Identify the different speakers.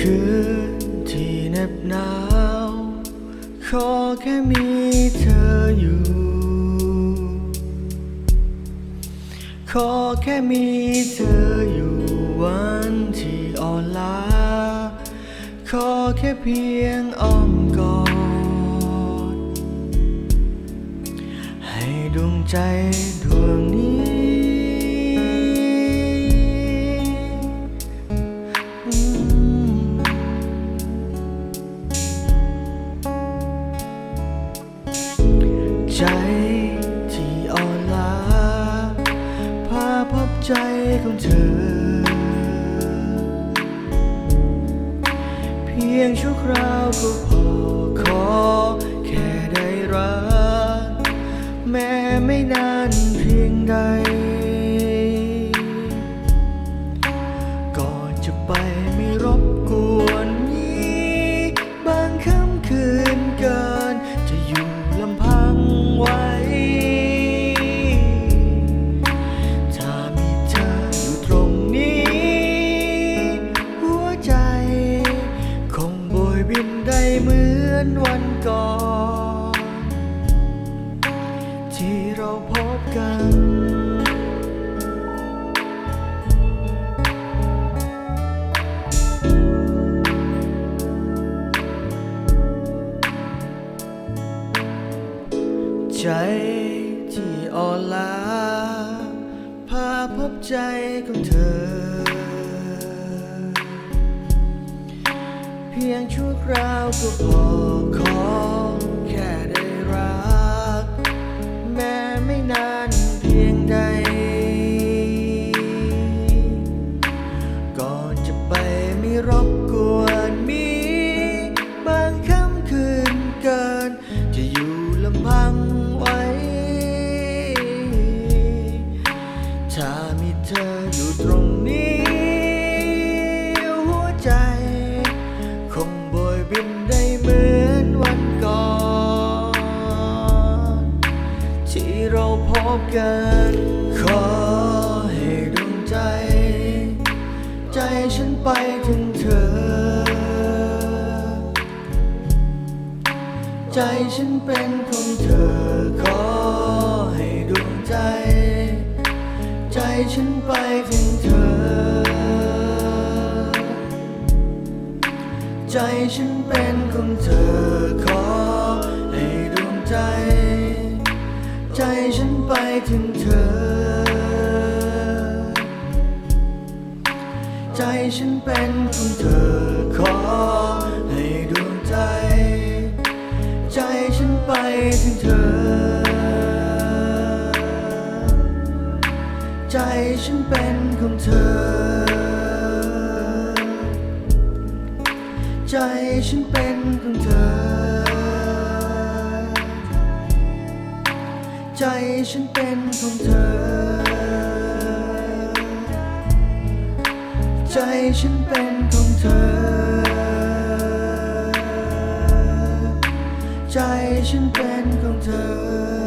Speaker 1: คืนที่เหน็บหนาว ขอแค่มีเธออยู่ ขอแค่มีเธออยู่วันที่อ่อนล้า ขอแค่เพียงอ้อมกอด ให้ดวงใจดวงนี้ ใจของเธอ เพียงชั่วคราวก็พอขอแค่ได้รัก แม้ไม่นานเพียงใด อนวันก่อน ที่เราพบกัน ใจที่อ่อนล้าพาพบใจของเธอ พียงชั่วคราวก็พอขอแค่ได้รัก แม้ไม่นานเพียงใด ก่อนจะไปไม่รบกวนมี บางค่ำคืนเกิน จะอยู่ลำพังไว้ ถ้ามีเธอ เราพบกัน ขอให้ดวงใจ ใจฉันไปถึงเธอ ใจฉันเป็นของเธอ ขอให้ดวงใจ ใจฉันไปถึงเธอ ใจฉันเป็นของเธอ ขอให้ดวงใจ ใจฉันไปถึงเธอ ใจฉันเป็นของเธอขอให้ดวงใจ ใจฉันไปถึงเธอ ใจฉันเป็นของเธอ ใจฉันเป็นของเธอ ใจฉันเป็นของเธอ ใจฉันเป็นของเธอ ใจฉันเป็นของเธอ